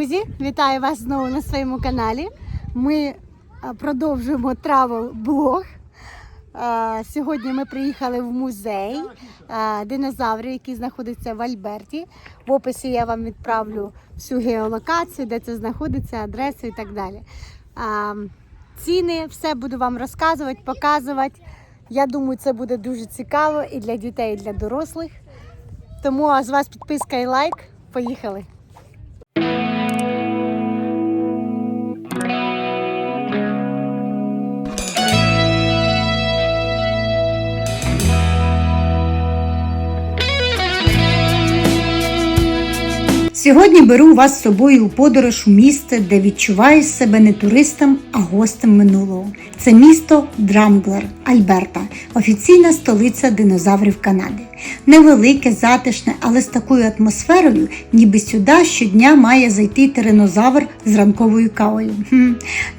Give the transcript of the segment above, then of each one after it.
друзі! Вітаю вас знову на своєму каналі. Ми е, продовжуємо travel блог. Е, Сьогодні ми приїхали в музей е, динозаврів, який знаходиться в Альберті. В описі я вам відправлю всю геолокацію, де це знаходиться, адресу і так далі. Ціни, все буду вам розказувати, показувати. Я думаю, це буде дуже цікаво і для дітей, і для дорослих. Тому з вас підписка і лайк. Поїхали! Сьогодні беру вас з собою у подорож у місце, де відчуваю себе не туристом, а гостем минулого. Це місто Драмглер, Альберта, офіційна столиця динозаврів Канади. Невелике, затишне, але з такою атмосферою, ніби сюди щодня має зайти тиренозавр з ранковою кавою. Хм.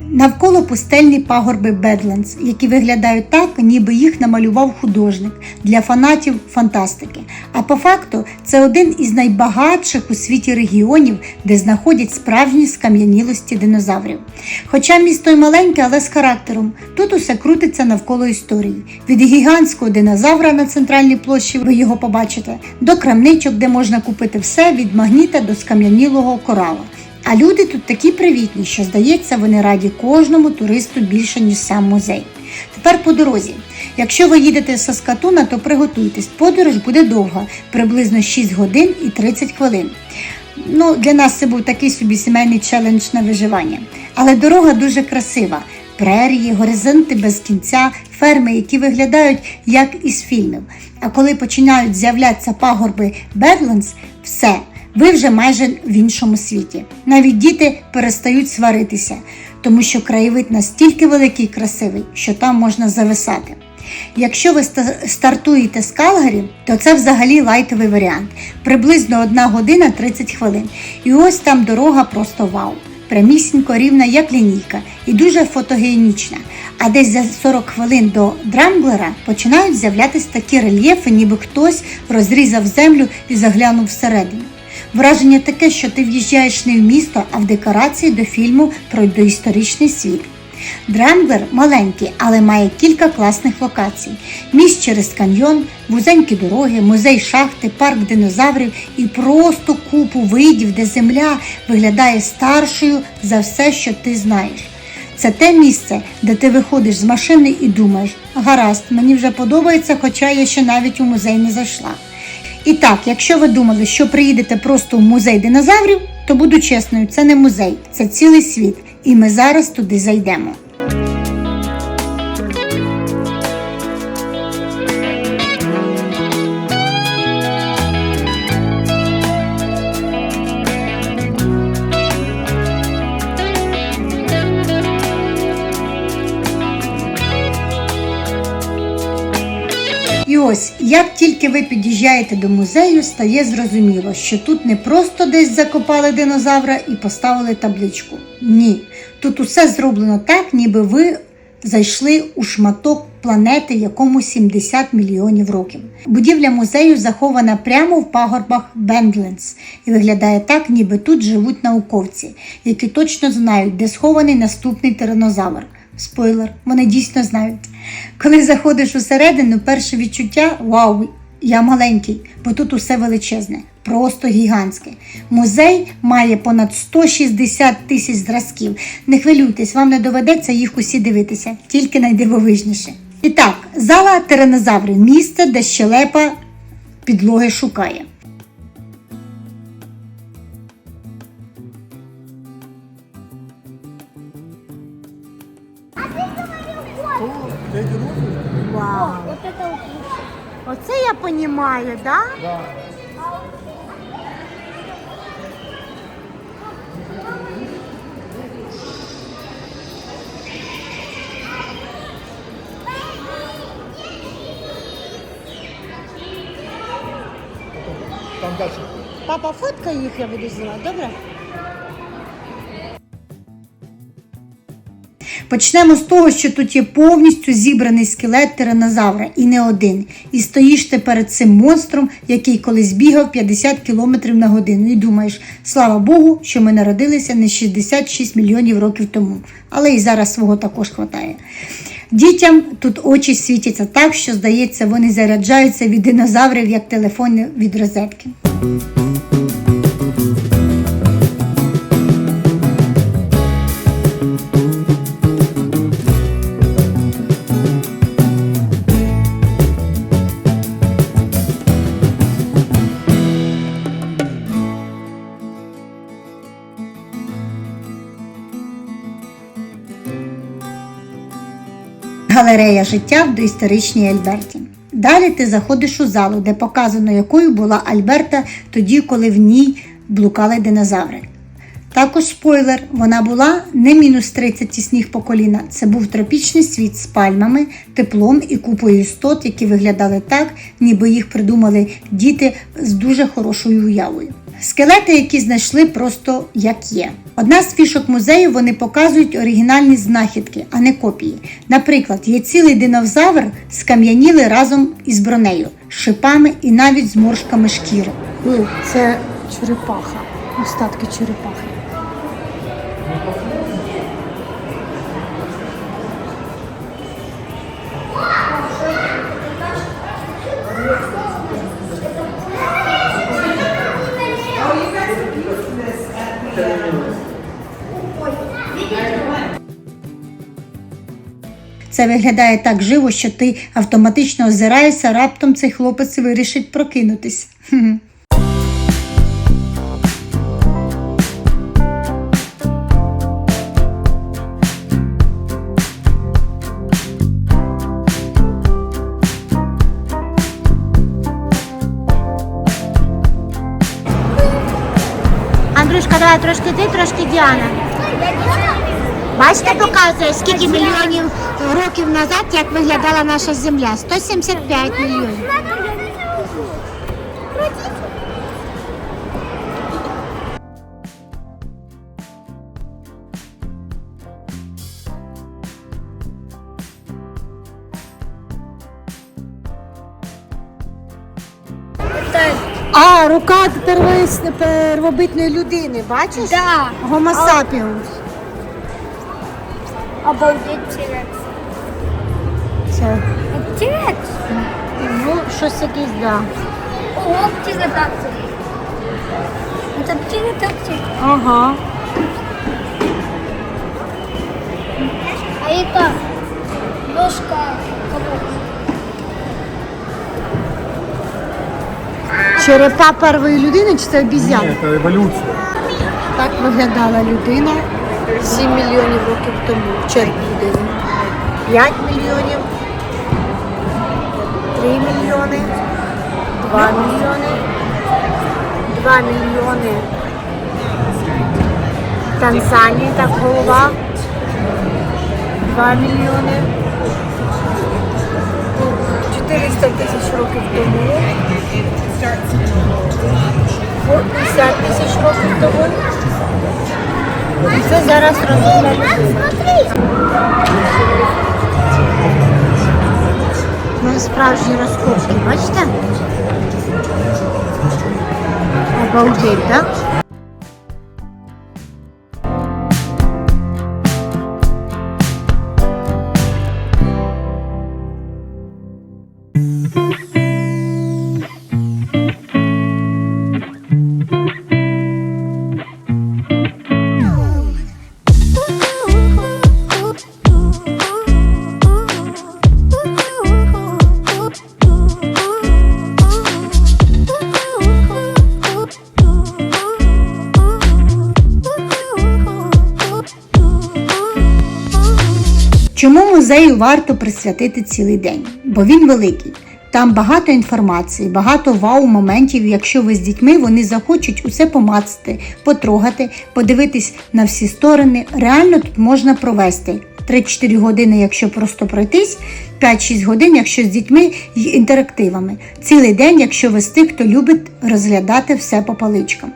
Навколо пустельні пагорби Бедлендс, які виглядають так, ніби їх намалював художник для фанатів фантастики. А по факту це один із найбагатших у світі регіонів, де знаходять справжні скам'янілості динозаврів. Хоча місто й маленьке, але з характером. Тут усе крутиться навколо історії. Від гігантського динозавра на центральній площі ви його побачите, до крамничок, де можна купити все від магніта до скам'янілого корала. А люди тут такі привітні, що здається, вони раді кожному туристу більше, ніж сам музей. Тепер по дорозі. Якщо ви їдете з Саскатуна, то приготуйтесь. Подорож буде довга, приблизно 6 годин і 30 хвилин. Ну, для нас це був такий собі сімейний челендж на виживання. Але дорога дуже красива. Прерії, горизонти без кінця, ферми, які виглядають як із фільмів. А коли починають з'являтися пагорби Бедлендс, все, ви вже майже в іншому світі. Навіть діти перестають сваритися, тому що краєвид настільки великий і красивий, що там можна зависати. Якщо ви стартуєте з Калгарі, то це взагалі лайтовий варіант. Приблизно 1 година 30 хвилин. І ось там дорога просто вау. Прямісінько рівна, як лінійка, і дуже фотогенічна. А десь за 40 хвилин до Драмблера починають з'являтися такі рельєфи, ніби хтось розрізав землю і заглянув всередину. Враження таке, що ти в'їжджаєш не в місто, а в декорації до фільму про доісторичний світ. Драмблер маленький, але має кілька класних локацій: міст через каньйон, вузенькі дороги, музей шахти, парк динозаврів і просто купу видів, де земля виглядає старшою за все, що ти знаєш. Це те місце, де ти виходиш з машини і думаєш, гаразд, мені вже подобається, хоча я ще навіть у музей не зайшла. І так, якщо ви думали, що приїдете просто в музей динозаврів, то буду чесною, це не музей, це цілий світ, і ми зараз туди зайдемо. Як тільки ви під'їжджаєте до музею, стає зрозуміло, що тут не просто десь закопали динозавра і поставили табличку. Ні, тут усе зроблено так, ніби ви зайшли у шматок планети, якому 70 мільйонів років. Будівля музею захована прямо в пагорбах Бендлендс і виглядає так, ніби тут живуть науковці, які точно знають, де схований наступний тиранозавр. Спойлер, вони дійсно знають. Коли заходиш усередину, перше відчуття вау, я маленький, бо тут усе величезне, просто гігантське. Музей має понад 160 тисяч зразків. Не хвилюйтесь, вам не доведеться їх усі дивитися, тільки найдивовижніше. І так, зала тиранозаврів місце, де щелепа підлоги шукає. Оце я розумію, да? Там дальше. Папа, фоткай їх, я буду знімати, добре? Почнемо з того, що тут є повністю зібраний скелет тиранозавра і не один. І стоїш ти перед цим монстром, який колись бігав 50 км на годину. І думаєш, слава Богу, що ми народилися не 66 мільйонів років тому. Але і зараз свого також хватає. Дітям тут очі світяться так, що здається, вони заряджаються від динозаврів як телефони від розетки. Галерея життя в доісторичній Альберті. Далі ти заходиш у залу, де показано, якою була Альберта тоді, коли в ній блукали динозаври. Також спойлер, вона була не мінус 30 і сніг по коліна. Це був тропічний світ з пальмами, теплом і купою істот, які виглядали так, ніби їх придумали діти з дуже хорошою уявою. Скелети, які знайшли просто як є. Одна з фішок музею вони показують оригінальні знахідки, а не копії. Наприклад, є цілий динозавр скам'яніли разом із бронею, шипами і навіть зморшками шкіри. Це черепаха. Остатки черепахи. Це виглядає так живо, що ти автоматично озираєшся, раптом цей хлопець вирішить прокинутись. Хм. Андрюшка, давай трошки ти, трошки Діана. Бачите, показує, скільки мільйонів років назад, як виглядала наша земля. 175 мільйонів. А, рука первобитної людини, бачиш? Да. Sapiens. Обалдеть T-Rex. Це, T-Rex. ну, щось якесь, да. Ого, птеродактиль. Это птеродактиль. Ага. А это кого? Черепа першої людини чи це обізян? Ні, це еволюція. Так виглядала людина 7 мільйонів років тому. Череп людини. 5 мільйонів. 3 мільйони. 2 мільйони. 2 мільйони. Танзанії так голова. 2 мільйони. 400 тисяч років тому. 50 тисяч років тому. Це зараз людина. Ну, справжні розкопки, бачите? Обалдеть, так? Чому музею варто присвятити цілий день? Бо він великий. Там багато інформації, багато вау-моментів. Якщо ви з дітьми, вони захочуть усе помацати, потрогати, подивитись на всі сторони. Реально тут можна провести 3-4 години, якщо просто пройтись, 5-6 годин, якщо з дітьми і інтерактивами. Цілий день, якщо ви з тих, хто любить розглядати все по паличкам.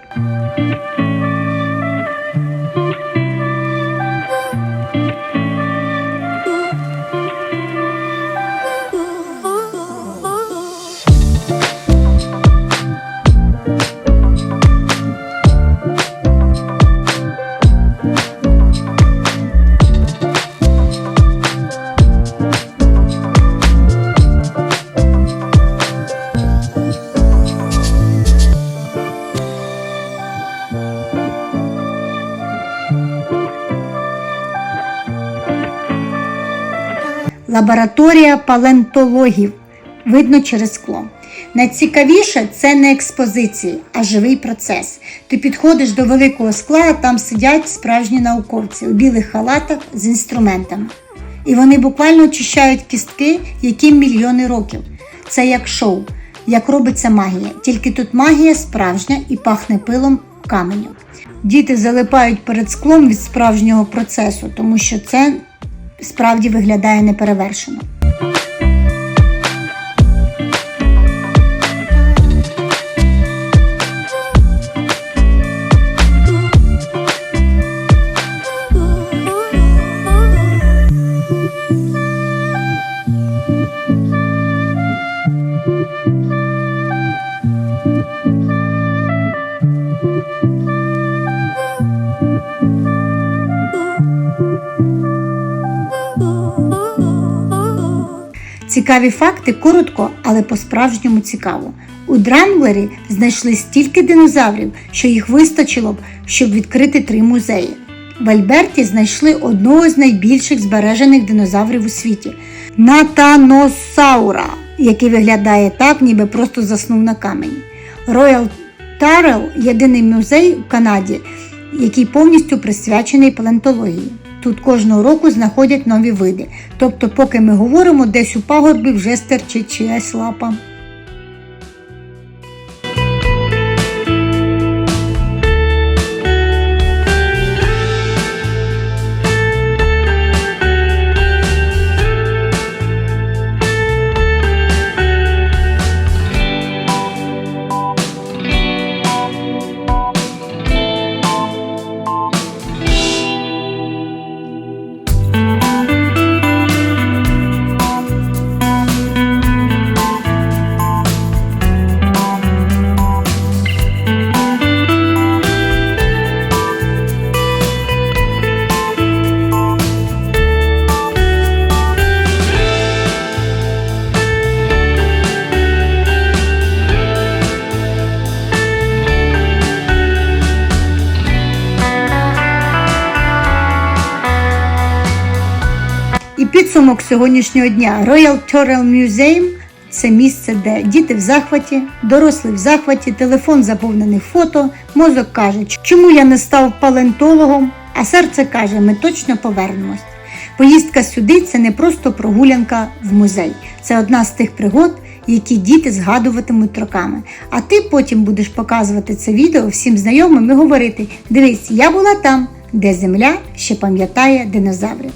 Лабораторія палеонтологів. Видно через скло. Найцікавіше це не експозиції, а живий процес. Ти підходиш до великого скла, а там сидять справжні науковці у білих халатах з інструментами. І вони буквально очищають кістки, яким мільйони років. Це як шоу, як робиться магія. Тільки тут магія справжня і пахне пилом каменю. Діти залипають перед склом від справжнього процесу, тому що це справді виглядає неперевершено. Цікаві факти коротко, але по-справжньому цікаво. У Дранглері знайшли стільки динозаврів, що їх вистачило б, щоб відкрити три музеї. В Альберті знайшли одного з найбільших збережених динозаврів у світі Натаносаура, який виглядає так, ніби просто заснув на камені. Royal Тарел єдиний музей в Канаді, який повністю присвячений палеонтології. Тут кожного року знаходять нові види. Тобто, поки ми говоримо, десь у пагорбі вже стерчить чиясь лапа. Підсумок сьогоднішнього дня Royal Turtle Museum – це місце, де діти в захваті, дорослі в захваті, телефон заповнений фото, мозок каже, чому я не став палеонтологом, а серце каже, ми точно повернемось. Поїздка сюди це не просто прогулянка в музей, це одна з тих пригод, які діти згадуватимуть роками. А ти потім будеш показувати це відео всім знайомим і говорити: дивись, я була там, де земля ще пам'ятає динозаврів.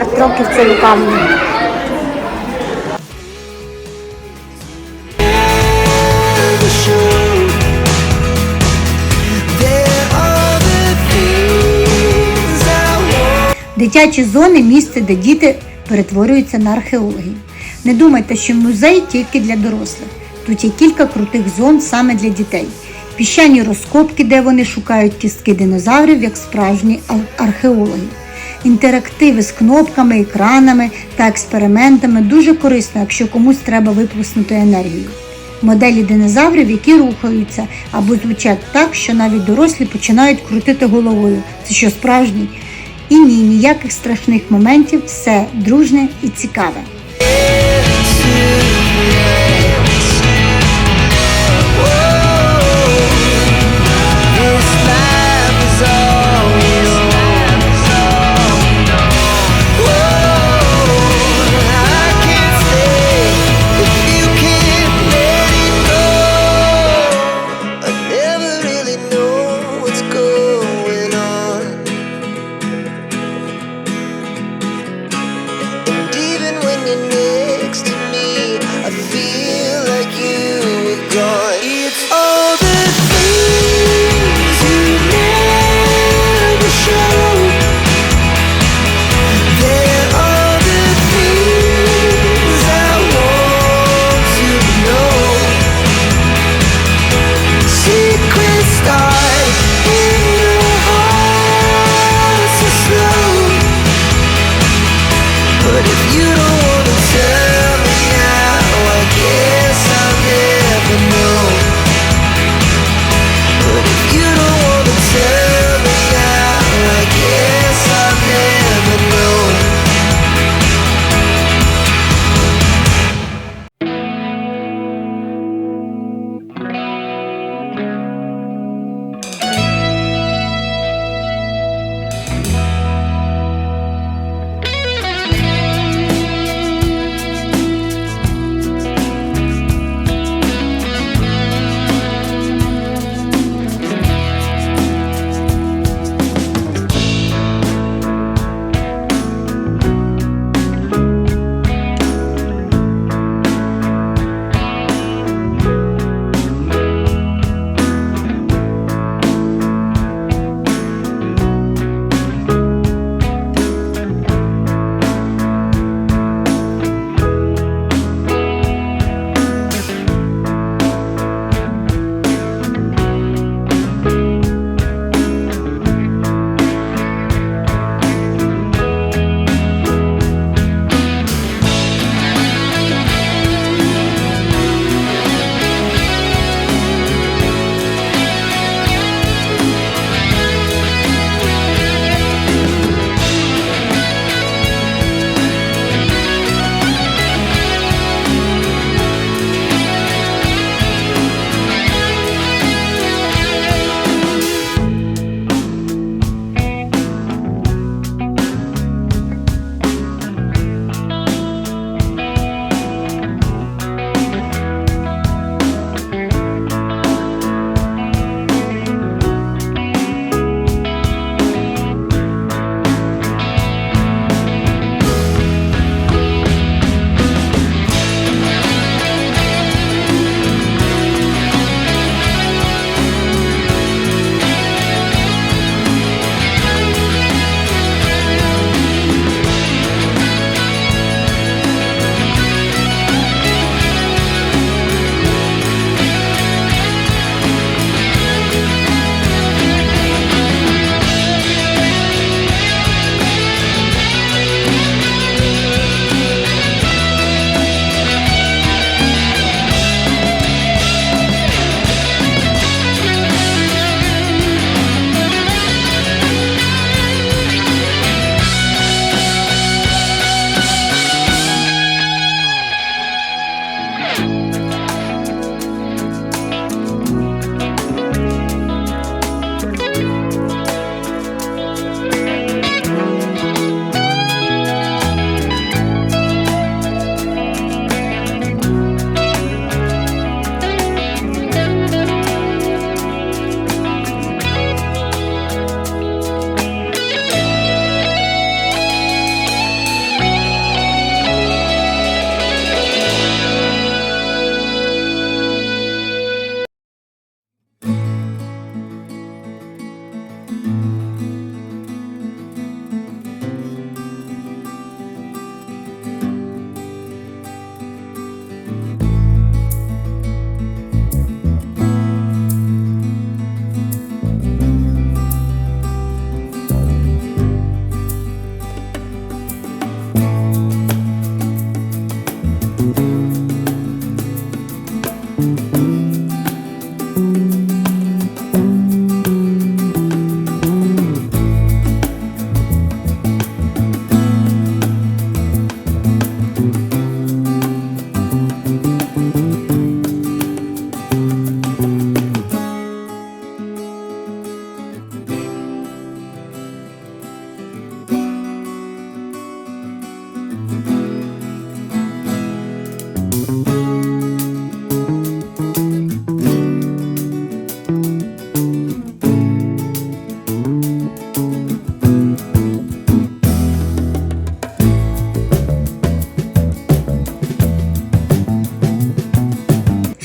The things I want. Дитячі зони місце, де діти перетворюються на археологів. Не думайте, що музей тільки для дорослих. Тут є кілька крутих зон саме для дітей. Піщані розкопки, де вони шукають кістки динозаврів, як справжні археологи. Інтерактиви з кнопками, екранами та експериментами дуже корисно, якщо комусь треба виплеснути енергію. Моделі динозаврів, які рухаються або звучать так, що навіть дорослі починають крутити головою. Це що справжній? І ні, ніяких страшних моментів, все дружне і цікаве.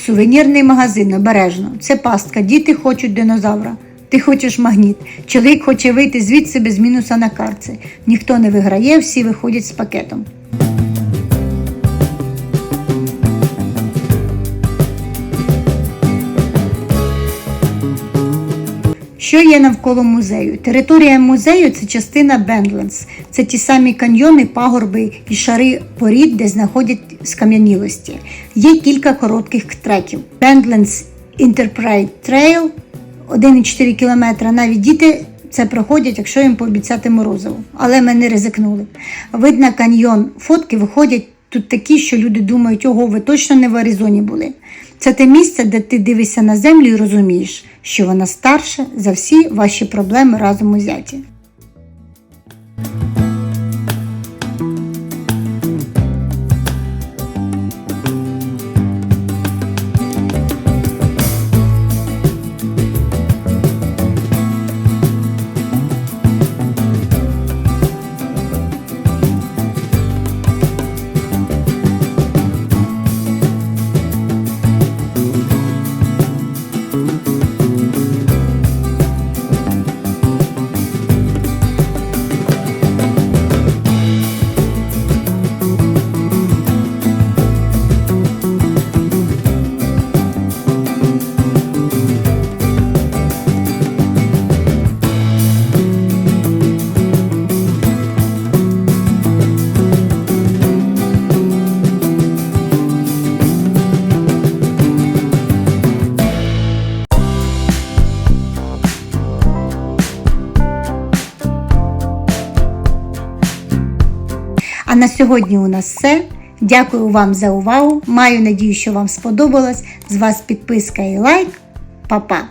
Сувенірний магазин обережно. Це пастка. Діти хочуть динозавра. Ти хочеш магніт. Чоловік хоче вийти звідси без мінуса на картці. Ніхто не виграє, всі виходять з пакетом. Що є навколо музею? Територія музею це частина Бендленс. Це ті самі каньйони, пагорби і шари порід, де знаходять скам'янілості. Є кілька коротких треків. Бендленс Enterprise Trail 1,4 кілометра. Навіть діти це проходять, якщо їм пообіцяти морозиво. Але ми не ризикнули. Видно каньйон, фотки виходять тут такі, що люди думають, ого, ви точно не в Аризоні були. Це те місце, де ти дивишся на землю і розумієш, що вона старша за всі ваші проблеми разом узяті. Сьогодні у нас все. Дякую вам за увагу. Маю надію, що вам сподобалось. З вас підписка і лайк. Па-па!